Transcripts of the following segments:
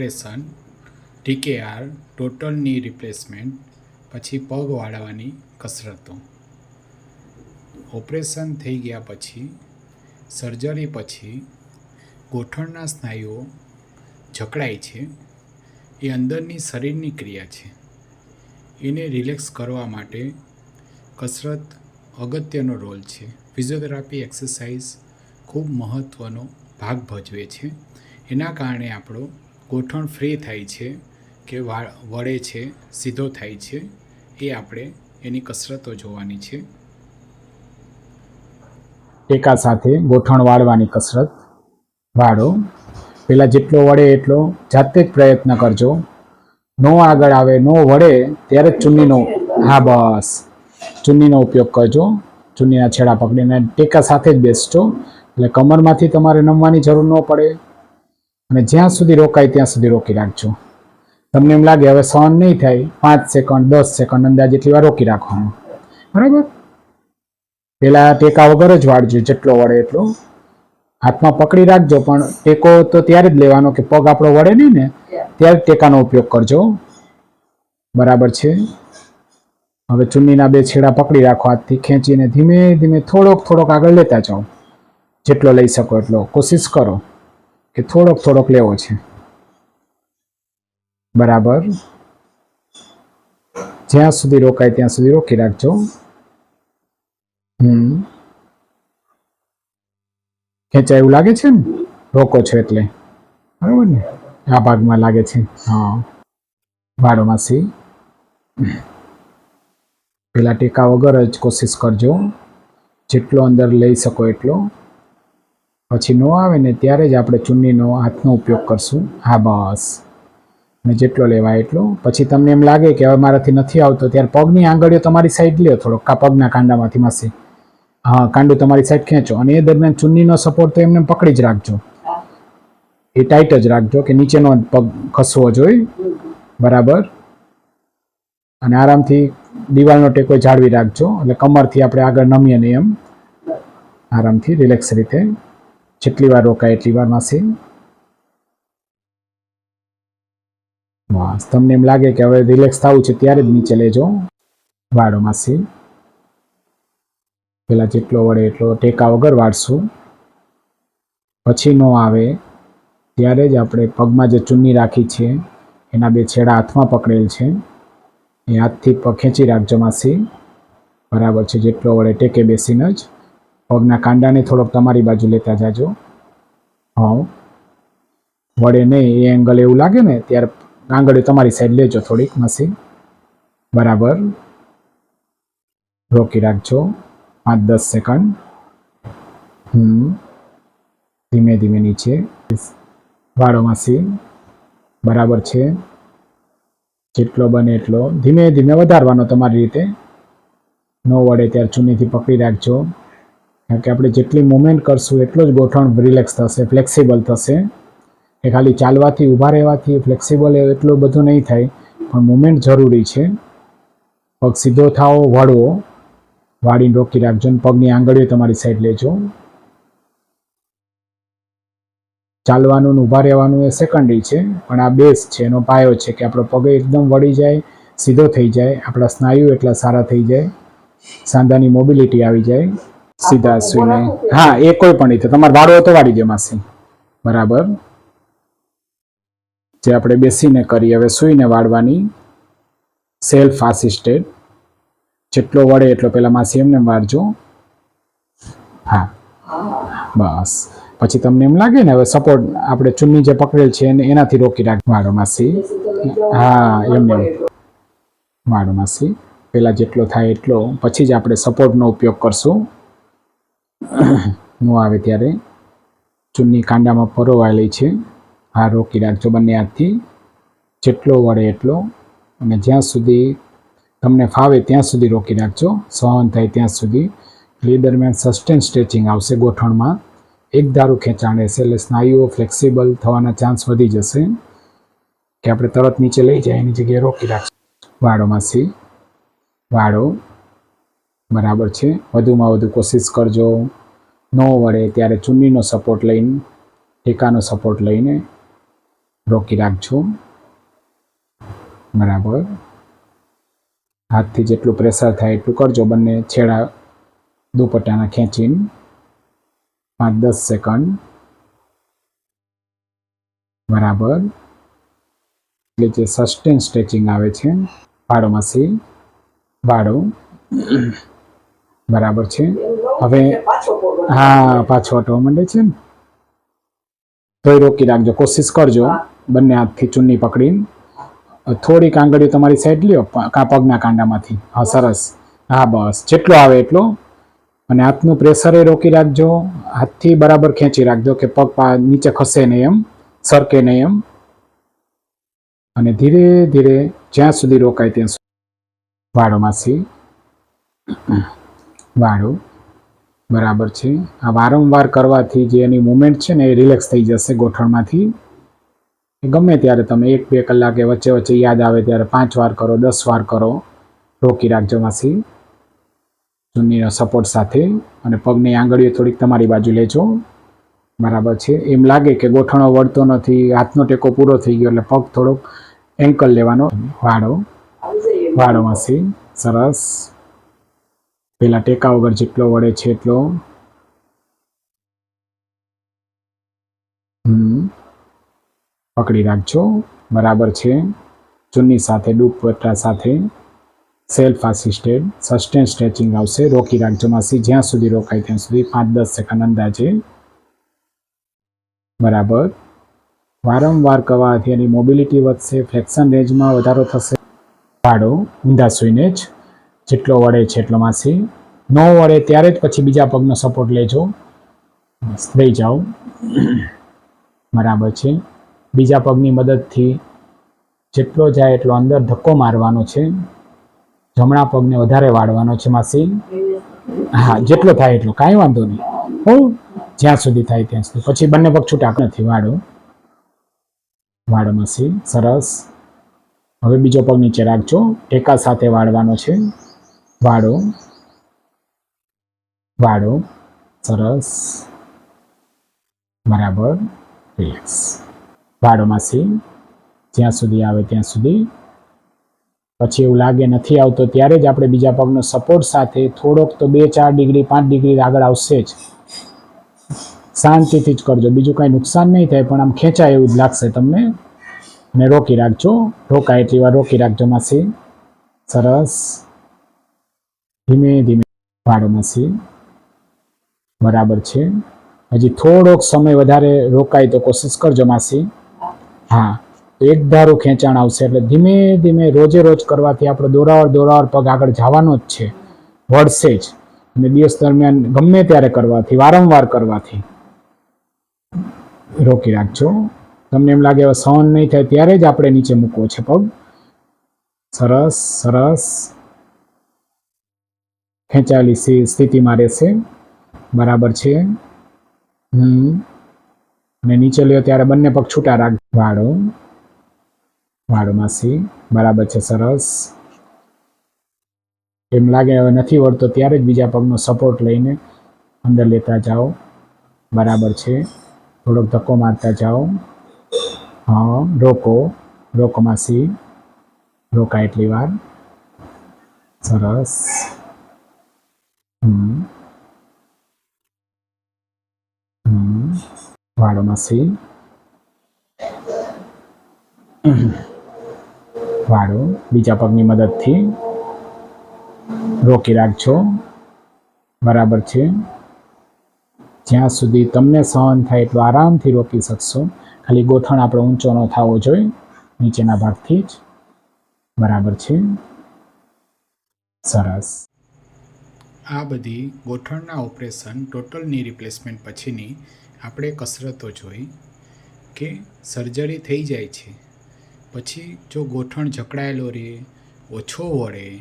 Operation ટીકેઆર ટોટલની replacement, પછી પગ વાળવાની કસરતો. ઓપરેશન થઈ ગયા પછી, સર્જરી પછી, ગોઠણના સ્નાયુઓ જકડાય છે, એ અંદરની શરીરની ક્રિયા છે. એને રિલેક્સ કરવા માટે કસરત અગત્યનો રોલ છે. ફિઝિયોથેરાપી એક્સરસાઇઝ ખૂબ મહત્ત્વનો ભાગ ભજવે છે. એના કારણે આપણો ગોઠણ ફ્રી થાય છે કે વળે છે, સીધો થાય છે, એ આપણે એની કસરતો જોવાની છે. ટેકા સાથે ગોઠણ વાળવાની કસરત. વાળો પહેલાં જેટલો વળે એટલો જાતે જ પ્રયત્ન કરજો. નો આગળ આવે, નો વળે ત્યારે જ ચુન્નીનો હા બસ. ચુન્નીનો ઉપયોગ કરજો. ચુન્નીના છેડા પકડીને ટેકા સાથે જ બેસજો. એટલે કમરમાંથી તમારે નમવાની જરૂર ન પડે. અને જ્યાં સુધી રોકાય ત્યાં સુધી રોકી રાખજો. તમને એમ લાગે હવે સહન નહીં થાય પાંચ સેકન્ડ દસ સેકન્ડ અંદાજ એટલી વાર રોકી રાખવાનું. બરાબર? પેલા ટેકા વગર જ વાળજો જેટલો વળે એટલો. હાથમાં પકડી રાખજો પણ ટેકો તો ત્યારે જ લેવાનો કે પગ આપણો વળે નહીં ને ત્યારે જ ટેકાનો ઉપયોગ કરજો. બરાબર છે? હવે ચુન્નીના બે છેડા પકડી રાખો હાથથી ખેંચીને ધીમે ધીમે થોડોક થોડોક આગળ લેતા જાઓ. જેટલો લઈ શકો એટલો. કોશિશ કરો. કે થોડોક થોડોક લેવો છે. બરાબર? જ્યાં સુધી રોકાય ત્યાં સુધી રોકી રાખજો. હમ. ખેંચાય એવું લાગે છે ને? રોકો છો એટલે. બરાબર ને? આ ભાગમાં લાગે છે. હા. વાળો માસી. પેલા ટેકા વગર જ કોશિશ કરજો. જેટલો અંદર લઈ શકો એટલો. પછી નો આવે ને ત્યારે જ આપણે ચુન્નીનો હાથનો ઉપયોગ કરશું. હા, બસ. ને જેટલો લેવાય એટલો. પછી તમને એમ લાગે કે હવે મારાથી નથી આવતો, ત્યારે પગની આંગળીઓ તમારી સાઈડ લ્યો થોડોક. કા પગના કાંડામાંથી માસી. હા, કાંડું તમારી સાઈડ ખેંચો અને એ દરમિયાન ચુન્નીનો સપોર્ટ તો એમને પકડી જ રાખજો. એ ટાઈટ જ રાખજો કે નીચેનો પગ ખસવો જોઈએ બરાબર? અને આરામથી દિવાલનો ટેકો જાળવી રાખજો. એટલે કમરથી આપણે આગળ નમીએ નહીં એમ. આરામથી રિલેક્સ રીતે. જેટલી વાર રોકાય એટલી વાર માસી. બસ, તમને એમ લાગે કે હવે રિલેક્સ થવું છે ત્યારે જ નીચે લેજો. વાળો માસી. પેલા જેટલો વળે એટલો ટેકા વગર વાળશું. પછી નો આવે, ત્યારે જ આપણે પગમાં જે ચુન્ની રાખી છે, એના બે છેડા હાથમાં પકડેલ છે. એ હાથથી ખેંચી રાખજો માસી. બરાબર છે, જેટલો વળે ટેકે બેસીને જ. પગના કાંડાને થોડોક તમારી બાજુ લેતા જાજો. હા વડે નહીં, એ એંગલ એવું લાગે ને, ત્યારે આંગળી તમારી સાઈડ લેજો થોડીક મશીન. બરાબર. રોકી રાખજો. પાંચ, દસ સેકન્ડ હમ. ધીમે ધીમે નીચે. વાળો મશીન. બરાબર છે. જેટલો બને એટલો. ધીમે ધીમે વધારવાનો તમારી રીતે. ન વળે ત્યારે ચૂનીથી પકડી રાખજો. કારણ કે આપણે જેટલી મુવમેન્ટ કરશું, એટલો જ ગોઠણ રિલેક્સ થશે ફ્લેક્સિબલ થશે. એ ખાલી ચાલવાથી, ઊભા રહેવાથી ફ્લેક્સિબલ એટલું બધું નહીં થાય, પણ મુવમેન્ટ જરૂરી છે. પગ સીધો થાવો વળવો. વાળીને રોકી રાખજો અને પગની આંગળીઓ તમારી સાઈડ લેજો. ચાલવાનું ને ઊભા રહેવાનું એ સેકન્ડરી છે, પણ આ બેઝ છે, એનો પાયો છે કે આપણો પગ એકદમ વળી જાય, સીધો થઈ જાય, આપણા સ્નાયુ એટલા સારા થઈ જાય, સાંધાની મોબિલિટી આવી જાય. સીધા સુઈને. હા, એ કોઈ પણ રીતે. તમારે વાળો તો વાળી દે માસી. બરાબર. જે આપણે બેસીને કરીએ, હવે સૂઈને વાળવાની સેલ્ફ આસિસ્ટેડ જેટલો વળે એટલો પહેલાં માસી એમને વાળજો. હા. બસ. પછી તમને એમ લાગે ને, હવે સપોર્ટ આપણે ચુન્ની જે પકડેલ છે એને એનાથી રોકી રાખ. વાળો માસી. હા, એમને. એમ. વાળો માસી. પહેલાં જેટલો થાય એટલો. પછી જ આપણે સપોર્ટનો ઉપયોગ કરશું. નો આવે ત્યારે. ચૂનની કાંડામાં પરોવાયેલી છે. હા, રોકી રાખજો બંને હાથથી. જેટલો વળે એટલો. અને જ્યાં સુધી તમને ફાવે ત્યાં સુધી રોકી રાખજો. સહન થાય ત્યાં સુધી. એ દરમિયાન સસ્ટેન સ્ટ્રેચિંગ આવશે ગોઠણમાં એક ધારું ખેંચાણ રહેશે. એટલે સ્નાયુઓ ફ્લેક્સિબલ થવાના ચાન્સ વધી જશે. કે આપણે તરત નીચે લઈ જાય એની જગ્યાએ રોકી રાખશું. વાળોમાંથી વાળો. બરાબર છે. વધુમાં વધુ કોશિશ કરજો. ન વળે ત્યારે ચુન્નીનો સપોર્ટ લઈને ટેકાનો સપોર્ટ લઈને રોકી રાખજો. બરાબર. હાથથી જેટલું પ્રેશર થાય એટલું કરજો બંને છેડા દુપટ્ટાના ખેંચીને. પાંચ દસ સેકન્ડ બરાબર. એટલે જે સસ્ટેન સ્ટ્રેચિંગ આવે છે ભાડોમાંથી ભાડો બરાબર છે. હવે, હા, પાછો હટવા માંડે છે ને. તોય રોકી રાખજો, કોશિશ કરજો બંને હાથથી ચુન્ની પકડીને. થોડીક આંગળીઓ તમારી સાઈડ લ્યો કા પગના કાંડામાંથી. હા, સરસ. હા, બસ. જેટલો આવે એટલો. અને હાથનું પ્રેશર એ રોકી રાખજો. હાથથી બરાબર ખેંચી રાખજો કે પગ નીચે ખસે નહીં એમ, સરકે નહીં એમ. અને ધીરે ધીરે જ્યાં સુધી રોકાય ત્યાં સુધી. વાળોમાંથી વાળો બરાબર છે. આ વારંવાર કરવાથી જે એની મુમેન્ટ છે ને એ રિલેક્સ થઈ જશે ગોઠણમાંથી. ગમે ત્યારે તમે એક, બે કલાકે વચ્ચે વચ્ચે યાદ આવે ત્યારે પાંચ વાર કરો, દસ વાર કરો. રોકી રાખજો માસી. ચુન્નીનો સપોર્ટ સાથે અને પગની આંગળીઓ થોડીક તમારી બાજુ લેજો. બરાબર છે. એમ લાગે કે ગોઠણો વળતો નથી, હાથનો ટેકો પૂરો થઈ ગયો એટલે પગ થોડોક એન્કલ લેવાનો. વાળો. વાળો માસી. સરસ. પેલા ટેકા વગર જેટલો વળે છે એટલો. હમ. પકડી રાખજો. બરાબર છે. ચુન્ની સાથે દુપટ્ટા સાથે. સેલ્ફ આસિસ્ટેડ સસ્ટેન સ્ટ્રેચિંગ આવશે. રોકી રાખજો માસી. જ્યાં સુધી રોકાય ત્યાં સુધી પાંચ દસ સેકન્ડ અંદાજે. બરાબર. વારંવાર કરવાથી એની મોબિલિટી વધશે. ફ્લેક્શન રેન્જમાં વધારો થશે. પાડો. ઊંધા સૂઈને જ. જેટલો વળે છે એટલો માસી. ન વળે ત્યારે જ પછી બીજા પગનો સપોર્ટ લેજો. લઈ જાઓ. બરાબર છે. બીજા પગની મદદથી જેટલો જાય એટલો અંદર ધક્કો મારવાનો છે. જમણા પગને વધારે વાળવાનો છે માસી. હા, જેટલો થાય એટલો, કાંઈ વાંધો નહીં. હો, જ્યાં સુધી થાય ત્યાં સુધી. પછી બંને પગ છૂટા નથી, વાળો. વાળો માસી, સરસ. હવે બીજો પગ નીચે રાખજો. ટેકા સાથે વાળવાનો છે. વાળો વાળો, સરસ, બરાબર રિલેક્સ વાળો માસી જ્યાં સુધી આવે ત્યાં સુધી. પછી એવું લાગે નથી આવતો ત્યારે જ આપણે બીજા પગનો સપોર્ટ સાથે થોડોક તો બે, ચાર ડિગ્રી પાંચ ડિગ્રી આગળ આવશે જ. શાંતિથી જ કરજો. બીજું કાંઈ નુકસાન નહીં થાય, પણ આમ ખેંચાય એવું જ લાગશે તમને. અને રોકી રાખજો. રોકાય એટલી વાર રોકી રાખજો, માસી. સરસ. ધીમે ધીમે વાળો માસી બરાબર છે. હજી થોડોક સમય વધારે રોકાય તો કોશિશ કરજો માસી. હા, તો એક ધારું ખેંચાણ આવશે એટલે ધીમે ધીમે રોજે રોજ કરવાથી આપણે દોરાવર દોરાવર પગ આગળ જવાનો જ છે. વળશે જ. અને દિવસ દરમિયાન ગમે ત્યારે કરવાથી, વારંવાર કરવાથી. રોકી રાખજો. તમને એમ લાગે હવે સહન નહીં થાય, ત્યારે જ આપણે નીચે મૂકવો છે પગ. સરસ સરસ. ખેંચાયેલી સ્થિ- સ્થિતિમાં રહેશે. બરાબર છે. હમ. અને નીચે લ્યો ત્યારે બંને પગ છૂટા રાખ. વાળો. વાળો માસી. બરાબર છે, સરસ. એમ લાગે હવે નથી વળતો ત્યારે જ બીજા પગનો સપોર્ટ લઈને અંદર લેતા જાઓ. બરાબર છે. થોડોક ધક્કો મારતા જાઓ. હા, રોકો. રોકો માસી. રોકા એટલી વાર. સરસ. હમ વાળો બીજા પગની મદદથી રોકી રાખજો બરાબર છે જ્યાં સુધી તમને સહન થાય એટલું આરામથી રોકી શકશો. ખાલી ગોઠણ આપણો ઊંચો ન થવો જોઈએ. નીચેના ભાગથી જ. બરાબર છે. સરસ. આ બધી ગોઠણના ઓપરેશન ટોટલની રિપ્લેસમેન્ટ પછીની આપણે કસરતો જોઈ કે સર્જરી થઈ જાય છે. પછી જો ગોઠણ જકડાયેલો રહે, ઓછો વળે,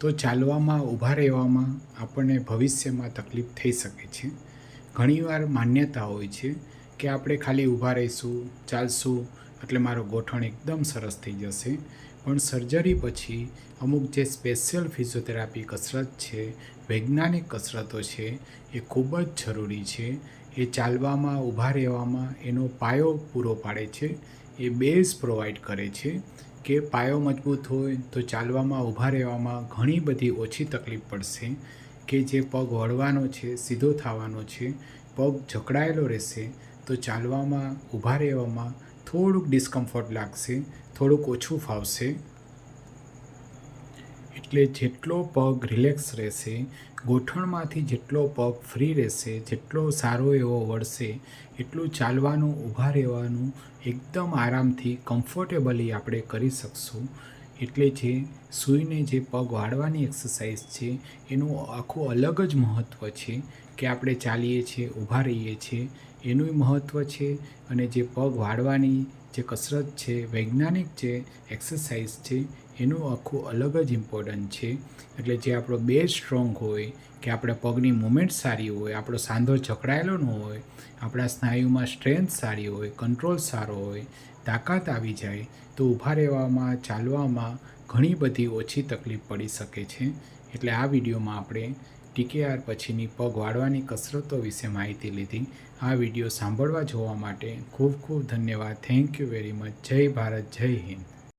તો ચાલવામાં, ઊભા રહેવામાં આપણને ભવિષ્યમાં તકલીફ થઈ શકે છે. ઘણીવાર માન્યતા હોય છે કે આપણે ખાલી ઊભા રહીશું, ચાલશું, એટલે મારો ગોઠણ એકદમ સરસ થઈ જશે. પણ સર્જરી પછી અમુક જે સ્પેશિયલ ફિઝિયોથેરાપી કસરત છે, વૈજ્ઞાનિક કસરતો છે, એ ખૂબ જ જરૂરી છે. એ ચાલવામાં, ઊભા રહેવામાં એનો પાયો પૂરો પાડે છે. એ બેઝ પ્રોવાઈડ કરે છે કે પાયો મજબૂત હોય તો ચાલવામાં, ઊભા રહેવામાં ઘણી બધી ઓછી તકલીફ પડશે કે જે પગ વળવાનો છે, સીધો થવાનો છે, પગ જકડાયેલો રહેશે તો ચાલવામાં, ઊભા રહેવામાં થોડુંક ડિસ્કમ્ફર્ટ લાગશે, થોડુંક ઓછું ફાવશે. એટલે જેટલો પગ રિલેક્સ રહેશે, ગોઠણમાંથી જેટલો પગ ફ્રી રહેશે, જેટલો સારો એવો વળશે, એટલું ચાલવાનું, ઊભા રહેવાનું, એકદમ આરામથી કમ્ફર્ટેબલી આપણે કરી શકશું. એટલે જે સૂઈને જે પગ વાળવાની એક્સરસાઇઝ છે, એનું આખું અલગ જ મહત્ત્વ છે કે આપણે ચાલીએ છીએ, ઊભા રહીએ છીએ એનું મહત્ત્વ છે અને જે પગ વાળવાની જે કસરત છે, વૈજ્ઞાનિક જે એક્સરસાઇઝ છે, એનું આખું અલગ જ ઇમ્પોર્ટન્ટ છે. એટલે જે આપણો બેઝ સ્ટ્રોંગ હોય, કે આપણા પગની મુમેન્ટ સારી હોય, આપણો સાંધો જકડાયેલો ન હોય, આપણા સ્નાયુમાં સ્ટ્રેન્થ સારી હોય કંટ્રોલ સારો હોય, તાકાત આવી જાય, તો ઊભા રહેવામાં, ચાલવામાં ઘણી બધી ઓછી તકલીફ પડી શકે છે. એટલે આ વિડીયોમાં આપણે ટીકેઆર પછીની પગ વાળવાની કસરતો વિશે માહિતી લીધી. આ વીડિયો સાંભળવા જોવા માટે ખૂબ ખૂબ ધન્યવાદ. Thank you very much. જય ભારત, જય હિન્દ.